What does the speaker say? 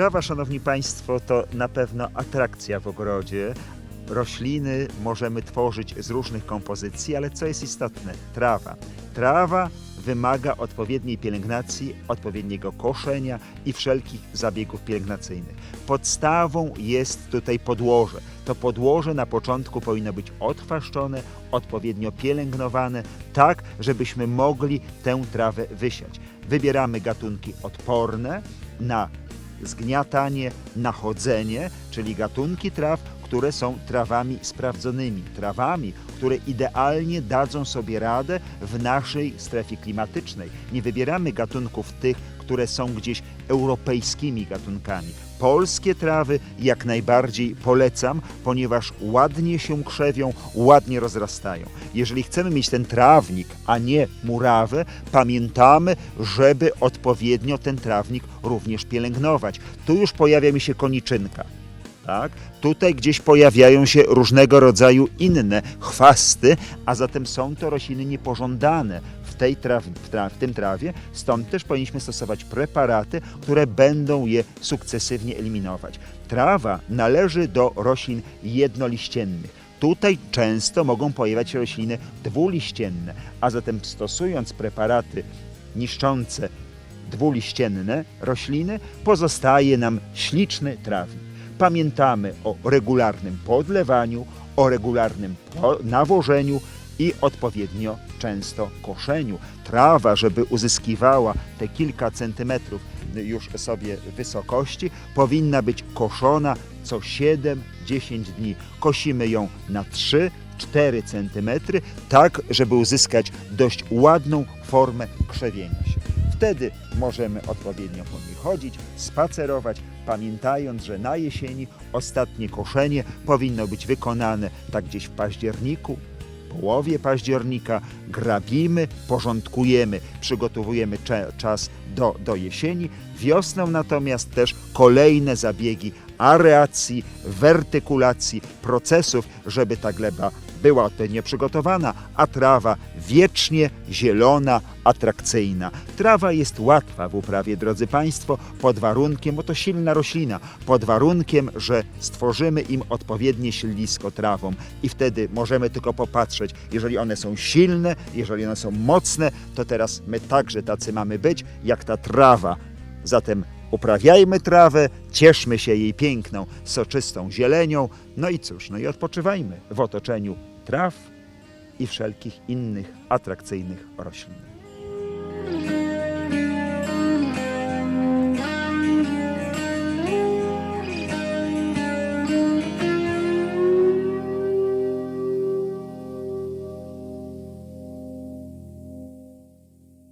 Trawa, szanowni państwo, to na pewno atrakcja w ogrodzie. Rośliny możemy tworzyć z różnych kompozycji, ale co jest istotne? Trawa. Trawa wymaga odpowiedniej pielęgnacji, odpowiedniego koszenia i wszelkich zabiegów pielęgnacyjnych. Podstawą jest tutaj podłoże. To podłoże na początku powinno być odchwaszczone, odpowiednio pielęgnowane, tak żebyśmy mogli tę trawę wysiać. Wybieramy gatunki odporne na zgniatanie, nachodzenie, czyli gatunki traw, które są trawami sprawdzonymi, trawami, które idealnie dadzą sobie radę w naszej strefie klimatycznej. Nie wybieramy gatunków tych, które są gdzieś europejskimi gatunkami. Polskie trawy jak najbardziej polecam, ponieważ ładnie się krzewią, ładnie rozrastają. Jeżeli chcemy mieć ten trawnik, a nie murawę, pamiętamy, żeby odpowiednio ten trawnik również pielęgnować. Tu już pojawia mi się koniczynka. Tak? Tutaj gdzieś pojawiają się różnego rodzaju inne chwasty, a zatem są to rośliny niepożądane w, tej traw, w, tra, w tym trawie, stąd też powinniśmy stosować preparaty, które będą je sukcesywnie eliminować. Trawa należy do roślin jednoliściennych. Tutaj często mogą pojawiać się rośliny dwuliścienne, a zatem stosując preparaty niszczące dwuliścienne rośliny, pozostaje nam śliczny trawnik. Pamiętamy o regularnym podlewaniu, o regularnym nawożeniu i odpowiednio często koszeniu. Trawa, żeby uzyskiwała te kilka centymetrów już sobie wysokości, powinna być koszona co 7-10 dni. Kosimy ją na 3 4 centymetry, tak żeby uzyskać dość ładną formę krzewienia. Wtedy możemy odpowiednio po niej chodzić, spacerować, pamiętając, że na jesieni ostatnie koszenie powinno być wykonane tak gdzieś w październiku, połowie października, grabimy, porządkujemy, przygotowujemy czas do, do jesieni. Wiosną natomiast też kolejne zabiegi areacji, wertykulacji procesów, żeby ta gleba była odpowiednio przygotowana, a trawa wiecznie zielona, atrakcyjna. Trawa jest łatwa w uprawie, drodzy Państwo, pod warunkiem, bo to silna roślina, pod warunkiem, że stworzymy im odpowiednie siedlisko trawą i wtedy możemy tylko popatrzeć, jeżeli one są silne, jeżeli one są mocne, to teraz my także tacy mamy być, jak ta trawa. Zatem uprawiajmy trawę, cieszmy się jej piękną, soczystą zielenią, no i cóż, no i odpoczywajmy w otoczeniu traw i wszelkich innych atrakcyjnych roślin.